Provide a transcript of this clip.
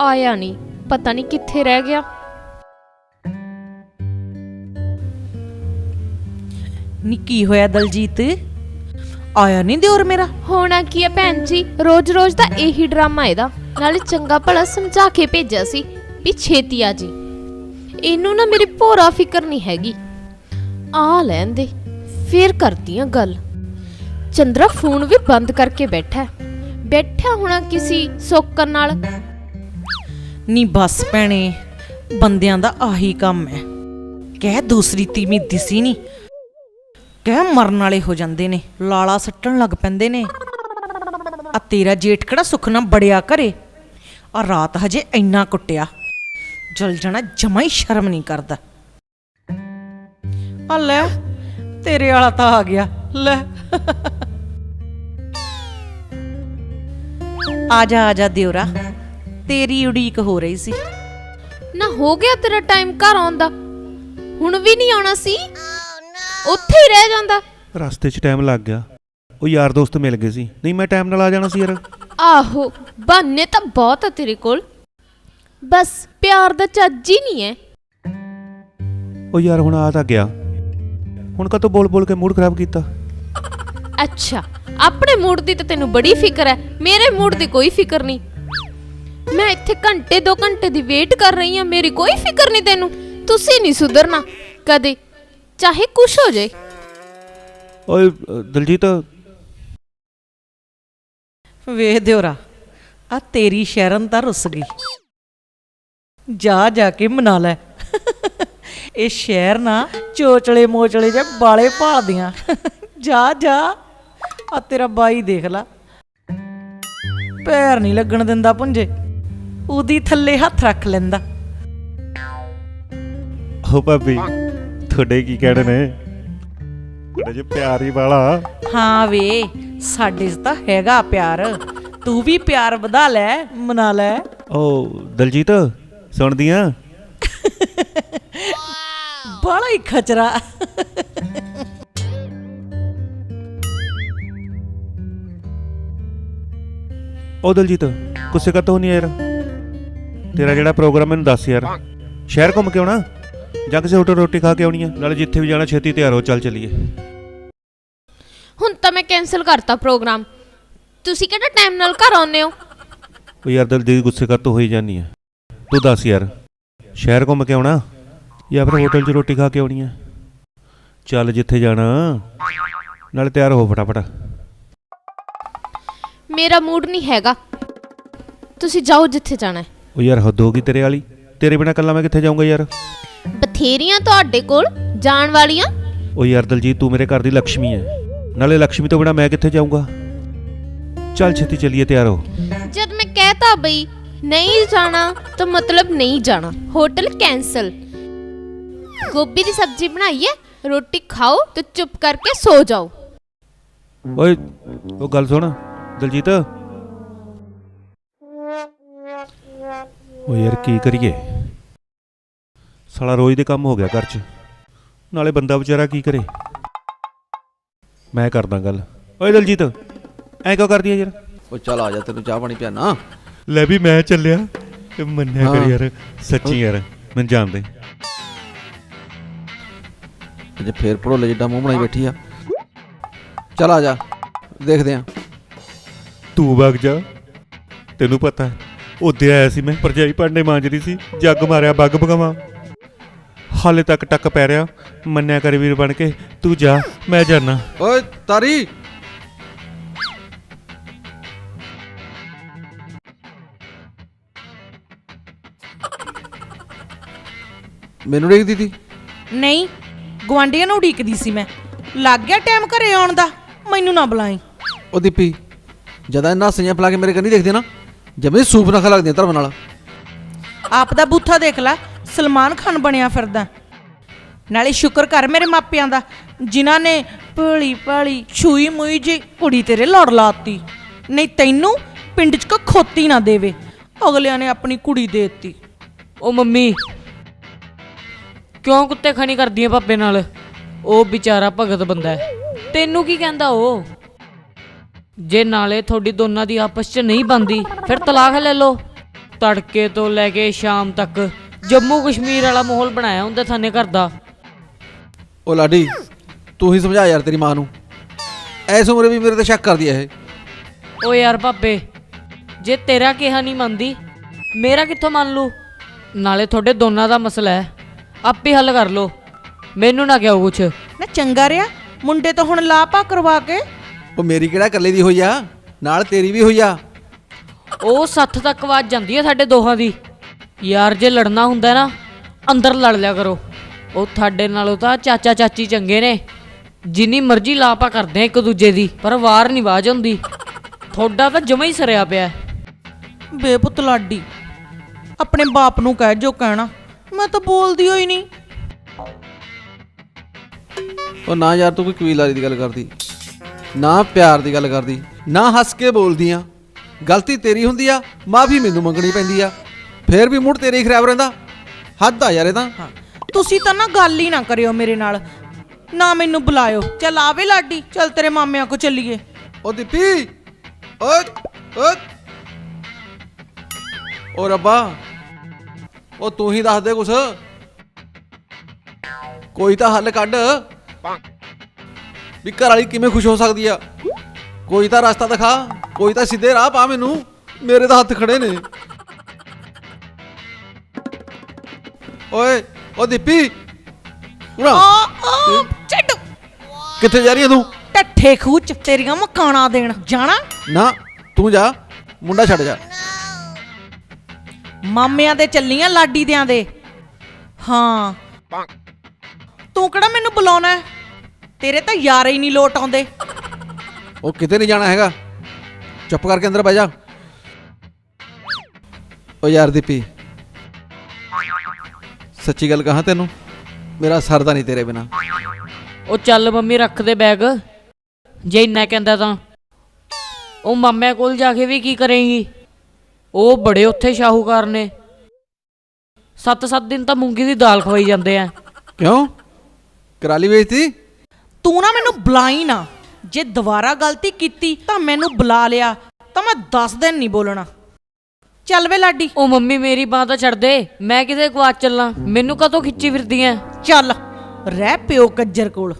ਆਇਆ ਨਹੀਂ ਪਤਾ ਨਹੀਂ ਕਿੱਥੇ ਰਹਿ ਗਿਆ। ਨੀ ਕੀ ਹੋਇਆ ਦਲਜੀਤ? ਆਇਆ ਨਹੀਂ ਦਿਓਰ ਮੇਰਾ? ਹੋਣਾ ਕੀ ਹੈ ਭੈਣ ਜੀ? ਰੋਜ਼-ਰੋਜ਼ ਦਾ ਇਹੀ ਡਰਾਮਾ ਇਹਦਾ। ਨਾਲੇ ਚੰਗਾ ਭਲਾ ਸਮਝਾ ਕੇ ਭੇਜਿਆ ਸੀ ਵੀ ਛੇਤੀ ਆ ਜੀ। ਇਹਨੂੰ ਨਾ ਮੇਰੀ ਭੋਰਾ ਫਿਕਰ ਨਹੀਂ ਹੈਗੀ। ਆ ਲੈਣ ਦੇ ਫੇਰ ਕਰਦੀ ਆ ਗੱਲ। ਚੰਦਰਾ ਫੋਨ ਵੀ ਬੰਦ ਕਰਕੇ ਬੈਠਾ ਹੈ। ਬੈਠਾ ਹੋਣਾ ਕਿਸੇ ਸੋਕਰ ਨਾਲ। ਨੀ ਬਸ ਭੈਣੇ, ਬੰਦਿਆਂ ਦਾ ਆਹੀ ਕੰਮ ਹੈ ਕਹਿ ਦੂਸਰੀ ਤੀਵੀਂ ਦਿਸੀ ਨਹੀਂ ਕਹਿ ਮਰਨ ਵਾਲੇ ਹੋ ਜਾਂਦੇ ਨੇ, ਲਾਲਾ ਸੱਟਣ ਲੱਗ ਪੈਂਦੇ ਨੇ। ਆ ਤੇਰਾ ਜੇਠ ਕਿਹੜਾ ਸੁੱਖ ਨਾ ਬੜਿਆ ਘਰੇ? ਆ ਰਾਤ ਹਜੇ ਇੰਨਾ ਕੁੱਟਿਆ। ਜਲ ਜਾਣਾ ਜਮਾ ਹੀ ਸ਼ਰਮ ਨਹੀਂ ਕਰਦਾ। ਆ ਲੈ, ਤੇਰੇ ਵਾਲਾ ਤਾਂ ਆ ਗਿਆ। ਲੈ। ਆ ਜਾ ਦਿਉਰਾ ਤੇਰੀ ਉਡੀਕ ਹੋ ਰਹੀ ਸੀ। ਨਾ ਹੋ ਗਿਆ ਤੇਰਾ ਟਾਈਮ ਘਰ ਆਉਣ ਦਾ। ਹੁਣ ਵੀ ਨਹੀਂ ਆਉਣਾ ਸੀ? ਉੱਥੇ ਹੀ ਰਹਿ ਜਾਂਦਾ। ਰਸਤੇ 'ਚ ਟਾਈਮ ਲੱਗ ਗਿਆ। ਉਹ ਯਾਰ ਦੋਸਤ ਮਿਲ ਗਏ ਸੀ। ਨਹੀਂ ਮੈਂ ਟਾਈਮ ਨਾਲ ਆ ਜਾਣਾ ਸੀ ਯਾਰ। ਆਹੋ ਬਹਾਨੇ ਤਾਂ ਬਹੁਤ ਆ ਤੇਰੇ ਕੋਲ। ਬਸ ਪਿਆਰ ਦਾ ਚੱਜ ਹੀ ਨਹੀਂ ਹੈ। ਉਹ ਯਾਰ ਹੁਣ ਆ ਤਾਂ ਗਿਆ। ਹੁਣ ਕਦੋਂ ਬੋਲ ਬੋਲ ਕੇ ਮੂਡ ਖਰਾਬ ਕੀਤਾ? ਅੱਛਾ ਆਪਣੇ ਮੂਡ ਦੀ ਤਾਂ ਤੈਨੂੰ ਬੜੀ ਫਿਕਰ ਹੈ। ਮੇਰੇ ਮੂਡ ਦੀ ਕੋਈ ਫਿਕਰ ਨਹੀਂ। ਮੈਂ ਇੱਥੇ ਘੰਟੇ ਦੋ ਘੰਟੇ ਦੀ ਵੇਟ ਕਰ ਰਹੀ ਹਾਂ ਮੇਰੀ ਕੋਈ ਫਿਕਰ ਨਹੀਂ ਤੈਨੂੰ। ਤੁਸੀਂ ਨਹੀਂ ਸੁਧਰਨਾ ਕਦੇ ਚਾਹੇ ਕੁਛ ਹੋ ਜਾਏ ਓਏ ਅ, ਦਲਜੀਤ। ਵੇਖ ਦਿਓਰਾ ਆ ਤੇਰੀ ਸ਼ਰਨ ਤਾਂ ਰੁੱਸ ਗਈ। ਜਾ ਜਾ ਕੇ ਮਨਾ ਲੈ। ਇਹ ਸ਼ਹਿਰ ਨਾ ਚੋਚਲੇ ਮੋਚਲੇ ਜਾਂ ਬਾਲੇ ਭਾਲਦੀਆਂ। ਜਾ ਜਾ ਆ ਤੇਰਾ ਬਾਈ ਦੇਖ ਲਾ। ਪੈਰ ਨਹੀਂ ਲੱਗਣ ਦਿੰਦਾ ਪੁੰਜੇ। ਉਹਦੀ ਥੱਲੇ ਹੱਥ ਰੱਖ ਲੈਂਦਾ। ਹੋ ਭਾਬੀ ਤੁਹਾਡੇ ਕੀ ਕਹਿਣੇ ਨੇ? ਤੁਹਾਡੇ ਜੇ ਪਿਆਰ ਹੀ ਵਾਲਾ। ਹਾਂ ਵੇ ਸਾਡੇ 'ਚ ਤਾਂ ਹੈਗਾ ਪਿਆਰ। ਤੂੰ ਵੀ ਪਿਆਰ ਵਧਾ ਲੈ ਮਨਾ ਲੈ। ਓ ਦਲਜੀਤ ਸੁਣਦੀਆਂ ਬਾਲਾ ਹੀ ਖਚਰਾ। ਓ ਦਲਜੀਤ ਗੁੱਸੇ ਕਾ ਨਹੀਂ ਯਾਰ। ਤੇਰਾ ਜਿਹੜਾ ਪ੍ਰੋਗਰਾਮ ਮੈਨੂੰ ਦੱਸ ਯਾਰ। ਸ਼ਹਿਰ ਘੁੰਮ ਕੇ ਆਉਣਾ? ਜਾਂ ਕਿਸੇ ਹੋਟਲ ਰੋਟੀ ਖਾ ਕੇ ਆਉਣੀ ਆ ਨਾਲੇ ਜਿੱਥੇ ਵੀ ਜਾਣਾ ਛੇਤੀ ਤਿਆਰ ਹੋ ਚੱਲ ਚੱਲੀਏ। ਹੁਣ ਤਾਂ ਮੈਂ ਕੈਨਸਲ ਕਰਤਾ ਪ੍ਰੋਗਰਾਮ। ਤੁਸੀਂ ਕਿਹੜਾ ਟਾਈਮ ਨਾਲ ਘਰ ਆਉਂਦੇ ਹੋ? ਉਹ ਯਾਰ ਦਲਜੀਤ ਗੁੱਸੇ ਕਾ ਹੋਈ ਜਾਨੀ ਆ ਤੂੰ ਦੱਸ ਯਾਰ ਸ਼ਹਿਰ ਘੁੰਮ ਕੇ ਆਉਣਾ? ਜਾਂ ਫਿਰ ਹੋਟਲ 'ਚ ਰੋਟੀ ਖਾ ਕੇ ਆਉਣੀ ਆ ਚੱਲ ਜਿੱਥੇ ਜਾਣਾ ਨਾਲੇ ਤਿਆਰ ਹੋ ਫਟਾਫਟ। ਮੇਰਾ ਮੂਡ ਨਹੀਂ ਹੈਗਾ। ਤੁਸੀਂ ਜਾਓ ਜਿੱਥੇ ਜਾਣਾ ਹੈ। ਉਹ ਯਾਰ ਹੱਦ ਹੋ ਗਈ ਤੇਰੇ ਵਾਲੀ। ਤੇਰੇ ਬਿਨਾ ਕੱਲਾ ਮੈਂ ਕਿੱਥੇ ਜਾਊਂਗਾ ਯਾਰ? ਬਥੇਰੀਆਂ ਤੁਹਾਡੇ ਕੋਲ ਜਾਣ ਵਾਲੀਆਂ। ਉਹ ਯਾਰ ਦਲਜੀਤ ਤੂੰ ਮੇਰੇ ਘਰ ਦੀ ਲక్ష్ਮੀ ਐ। ਨਾਲੇ ਲక్ష్ਮੀ ਤੋਂ ਬਿਨਾ ਮੈਂ ਕਿੱਥੇ ਜਾਊਂਗਾ? ਚੱਲ ਛੇਤੀ ਚੱਲੀਏ ਤਿਆਰ ਹੋ। ਜਦ ਮੈਂ ਕਹਿਤਾ ਬਈ ਨਹੀਂ ਜਾਣਾ ਤਾਂ ਮਤਲਬ ਨਹੀਂ ਜਾਣਾ। ਹੋਟਲ ਕੈਨਸਲ ਗੋਭੀ ਦੀ ਸਬਜ਼ੀ ਬਣਾਈਏ ਰੋਟੀ ਖਾਓ ਤੇ ਚੁੱਪ ਕਰਕੇ ਸੋ ਜਾਓ। ਓਏ ਉਹ ਗੱਲ ਸੁਣ ਦਲਜੀਤ। ਓ ਯਾਰ ਕੀ ਕਰੀਏ? ਸਾਲਾ ਰੋਜ਼ ਦੇ ਕੰਮ ਹੋ ਗਿਆ ਘਰ 'ਚ। ਨਾਲੇ ਬੰਦਾ ਵਿਚਾਰਾ ਕੀ ਕਰੇ? ਮੈਂ ਕਰਦਾ ਗੱਲ। ਓਏ ਦਲਜੀਤ ਐ ਕਿਉਂ ਕਰਦੀ ਆ ਯਾਰ? ਉਹ ਚੱਲ ਆ ਜਾ ਤੈਨੂੰ ਚਾਹ ਪਾਣੀ ਪਿਆਣਾ ਲੈ ਵੀ ਮੈਂ ਚੱਲਿਆ ਇਹ ਮੰਨਿਆ ਕਰ। ਯਾਰ ਸੱਚੀ ਯਾਰ ਮੈਨੂੰ ਜਾਣਦੇ ਜੇ ਫੇਰ ਭੜੋਲੇ ਜਿੱਡਾ ਮੂੰਹ ਬਣਾਈ ਬੈਠੀ ਆ। ਚੱਲ ਆ ਜਾ ਦੇਖਦੇ ਆ। ਤੂੰ ਵਗ ਜਾ ਤੈਨੂੰ ਪਤਾ ਹੈ। ਉਹਦੇ ਆਇਆ ਸੀ ਮੈਂ ਪਰਜਾਈ ਭਾਂਡੇ ਮਾਂਜਦੀ ਸੀ ਜੱਗ ਮਾਰਿਆ ਬੱਗ ਬਗਾਵਾਂ ਹਾਲੇ ਤੱਕ ਟੱਕ ਪੈ ਰਿਹਾ ਮੰਨਿਆ ਕਰ ਵੀਰ ਬਣ ਕੇ ਤੂੰ ਜਾ ਮੈਂ ਜਾਣਾ ਓਏ ਤਾਰੀ! ਮੈਨੂੰ ਦੇਖਦੀ ਤੀ? ਨਹੀਂ ਗਵਾਂਡੀਆਂ ਨੂੰ ਉਡੀਕਦੀ ਸੀ ਮੈਂ। ਲੱਗ ਗਿਆ ਟਾਈਮ ਘਰੇ ਆਉਣ ਦਾ ਮੈਨੂੰ ਨਾ ਬੁਲਾਈ। ਉਹ ਦੀਪੀ ਜਦਾਂ ਇਹਨਾਂ ਸਈਆਂ ਫਲਾ ਕੇ ਮੇਰੇ ਕੰਨੀ ਦੇਖਦੇ ਨਾ ਜਮੇ ਸੂਪ ਨਾ ਖਾ ਲੱਗਦੀਆਂ ਧਰਮ ਨਾਲ। ਆਪ ਦਾ ਬੂਥਾ ਦੇਖ ਲੈ ਸਲਮਾਨ ਖਾਨ ਬਣਿਆ ਫਿਰਦਾ। ਨਾਲੇ ਸ਼ੁਕਰ ਕਰ ਮੇਰੇ ਮਾਪਿਆਂ ਦਾ ਜਿਨ੍ਹਾਂ ਨੇ ਭਲੀ ਭਾਲੀ ਛੂਈ ਮੁਈ ਜੀ ਕੁੜੀ ਤੇਰੇ ਲੜ ਲਾਤੀ। ਨਹੀਂ ਤੈਨੂੰ ਪਿੰਡ 'ਚ ਕੋ ਖੋਤੀ ਨਾ ਦੇਵੇ ਅਗਲਿਆਂ ਨੇ ਆਪਣੀ ਕੁੜੀ ਦੇ ਦਿੱਤੀ। ਉਹ ਮੰਮੀ ਕਿਉਂ ਕੁੱਤੇ ਖਾਣੀ ਕਰਦੀ ਐ ਪਾਪੇ ਨਾਲ? ਉਹ ਵਿਚਾਰਾ ਭਗਤ ਬੰਦਾ ਹੈ। ਤੈਨੂੰ ਕੀ ਕਹਿੰਦਾ ਉਹ? ਜੇ ਨਾਲੇ ਤੁਹਾਡੀ ਦੋਨਾਂ ਦੀ ਆਪਸ 'ਚ ਨਹੀਂ ਬੰਦੀ ਫਿਰ ਤਲਾਕ ਲੈ ਲਓ। ਤੜਕੇ ਤੋਂ ਲੈ ਕੇ ਸ਼ਾਮ ਤੱਕ ਜੰਮੂ ਕਸ਼ਮੀਰ ਵਾਲਾ ਮਾਹੌਲ ਬਣਾਇਆ ਹੁੰਦਾ ਥਾਨੇ ਘਰ ਦਾ। ਉਹ ਲਾਡੀ ਤੂੰ ਹੀ ਸਮਝਾ ਯਾਰ ਤੇਰੀ ਮਾਂ ਨੂੰ। ਐਸ ਉਮਰੇ ਵੀ ਮੇਰੇ ਤੇ ਸ਼ੱਕ ਕਰਦੀ ਐ ਇਹ। ਓ ਯਾਰ ਪਾਪੇ ਜੇ ਤੇਰਾ ਕਿਹਾ ਨਹੀਂ ਮੰਨਦੀ ਮੇਰਾ ਕਿੱਥੋਂ ਮੰਨ ਲੂ? ਨਾਲੇ ਤੁਹਾਡੇ ਦੋਨਾਂ ਦਾ ਮਸਲਾ ਹੈ ਆਪੇ ਹੱਲ ਕਰ ਲੋ ਮੈਨੂੰ ਨਾ ਕਿਹਾ ਕੁਛ। ਨਾ ਚੰਗਾ ਰਿਆ ਮੁੰਡੇ ਤੋਂ ਹੁਣ ਲਾਪਾ ਕਰਵਾ ਕੇ ਉਹ ਮੇਰੀ ਕਿਹੜਾ ਇਕੱਲੇ ਦੀ ਹੋਈ ਆ? ਨਾਲ ਤੇਰੀ ਵੀ ਹੋਈ ਆ? ਉਹ ਸੱਥ ਤੱਕ ਆਵਾਜ਼ ਜਾਂਦੀ ਹੈ ਸਾਡੇ ਦੋਹਾਂ ਦੀ। ਯਾਰ ਜੇ ਲੜਨਾ ਹੁੰਦਾ ਨਾ ਅੰਦਰ ਲੜ ਲਿਆ ਕਰੋ। ਉਹ ਤੁਹਾਡੇ ਨਾਲੋਂ ਤਾਂ ਚਾਚਾ ਚਾਚੀ ਚੰਗੇ ਨੇ। ਜਿੰਨੀ ਮਰਜ਼ੀ ਲਾਪਾ ਕਰਦੇ ਆ ਇੱਕ ਦੂਜੇ ਦੀ ਪਰ ਵਾਰ ਨਹੀਂ ਆਵਾਜ਼ ਹੁੰਦੀ ਤੁਹਾਡਾ ਤਾਂ ਜਮਾ ਹੀ ਸਰਿਆ ਪਿਆ। ਬੇਪੁੱਤ ਲਾਡੀ ਆਪਣੇ ਬਾਪ ਨੂੰ ਕਹਿ ਜੋ ਕਹਿਣਾ। ਮੈਂ ਤਾਂ ਬੋਲਦੀ ਹੋਈ ਨਹੀਂ ਉਹ ਨਾ ਯਾਰ ਤੂੰ ਕੋਈ ਕਬੀਲਦਾਰੀ ਦੀ ਗੱਲ ਕਰਦੀ। ਨਾ ਪਿਆਰ ਦੀ ਗੱਲ ਕਰਦੀ ਨਾ ਹੱਸ ਕੇ ਬੋਲਦੀ ਆ। ਗਲਤੀ ਤੇਰੀ ਹੁੰਦੀ ਆ ਮਾਫੀ ਮੈਨੂੰ ਮੰਗਣੀ ਪੈਂਦੀ ਆ। ਫੇਰ ਵੀ ਮੁੜ ਤੇਰੇ ਹੀ ਖਰਾਬ ਰਹਿੰਦਾ। ਹੱਦ ਆ ਯਾਰ ਇਹ ਤਾਂ ਤੁਸੀਂ ਤਾਂ ਨਾ ਗੱਲ ਹੀ ਨਾ ਕਰਿਓ ਮੇਰੇ ਨਾਲ। ਨਾ ਮੈਨੂੰ ਬੁਲਾਇਓ। ਚੱਲ ਆਵੇ ਲਾਡੀ ਚੱਲ ਤੇਰੇ ਮਾਮਿਆਂ ਕੋ ਚੱਲੀਏ। ਉਹ ਦੀਪੀ ਓਏ ਓਏ ਓ ਰੱਬਾ ਉਹ ਤੂੰ ਹੀ ਦੱਸ ਦੇ ਕੁਛ। ਕੋਈ ਤਾਂ ਹੱਲ ਕੱਢ। ਵੀ ਘਰ ਵਾਲੀ ਕਿਵੇਂ ਖੁਸ਼ ਹੋ ਸਕਦੀ ਆ? ਕੋਈ ਤਾਂ ਰਸਤਾ ਦਿਖਾ ਕੋਈ ਤਾਂ ਸਿੱਧੇ ਰਾਹ ਪਾ ਮੈਨੂੰ। ਮੇਰੇ ਤਾਂ ਹੱਥ ਖੜੇ ਨੇ। ਓਏ ਓ ਦੀਪੀ। ਉਰਾ ਛੱਡ। ਕਿੱਥੇ ਜਾ ਰਹੀ ਹੈ ਤੂੰ? ਟੱਠੇ ਖੂਚ ਤੇਰੀਆਂ ਮਕਾਣਾ ਦੇਣ। ਜਾਣਾ? ਨਾ ਤੂੰ ਜਾ। ਮੁੰਡਾ ਛੱਡ ਜਾ। ਮਾਮਿਆਂ ਦੇ ਚੱਲੀਆਂ ਲਾਡੀ ਦਿਆਂ ਦੇ। ਹਾਂ। ਤੂੰ ਕਿਹੜਾ ਮੈਨੂੰ ਬੁਲਾਉਣਾ ਹੈ? ਤੇਰੇ ਤਾਂ ਯਾਰ ਹੀ ਨਹੀਂ ਲੋਟ ਆਉਂਦੇ। ਉਹ ਕਿਤੇ ਨਹੀਂ ਜਾਣਾ ਹੈਗਾ। ਚੁੱਪ ਕਰਕੇ ਅੰਦਰ ਬਹਿ ਜਾ। ਓ ਯਾਰ ਦੀਪੀ ਸੱਚੀ ਗੱਲ ਕਹਾਂ ਤੈਨੂੰ? ਮੇਰਾ ਸਰਦਾ ਨਹੀਂ ਤੇਰੇ ਬਿਨਾ। ਉਹ ਚੱਲ ਮੰਮੀ ਰੱਖ ਦੇ ਬੈਗ। ਜੇ ਇੰਨਾ ਕਹਿੰਦਾ ਤਾਂ। ਉਹ ਮਾਮਿਆਂ ਕੋਲ ਜਾ ਕੇ ਵੀ ਕੀ ਕਰੇਂਗੀ? ਉਹ ਬੜੇ ਉੱਥੇ ਸ਼ਾਹੂਕਾਰ ਨੇ। ਸੱਤ ਸੱਤ ਦਿਨ ਤਾਂ ਮੂੰਗੀ ਦੀ ਦਾਲ ਖਵਾਈ ਜਾਂਦੇ ਆ। ਕਿਉਂ? ਕਰਾਲੀ ਵੇਚਤੀ? ਤੂੰ ਨਾ ਮੈਨੂੰ ਬੁਲਾਈ ਨਾ। ਜੇ ਦੁਬਾਰਾ ਗਲਤੀ ਕੀਤੀ ਤਾਂ ਮੈਨੂੰ ਬੁਲਾ ਲਿਆ ਤਾਂ ਮੈਂ 10 ਦਿਨ ਨਹੀਂ ਬੋਲਣਾ। ਚੱਲ ਵੇ ਲਾਡੀ। ਉਹ ਮੰਮੀ ਮੇਰੀ ਬਾਹ ਤਾਂ ਛੱਡ ਦੇ ਮੈਂ ਕਿਤੇ ਗਵਾਚ ਚੱਲਾਂ। ਮੈਨੂੰ ਕਦੋਂ ਖਿੱਚੀ ਫਿਰਦੀ ਐ? ਚੱਲ ਰਹਿ ਪਿਓ ਕੱਜਰ ਕੋਲ।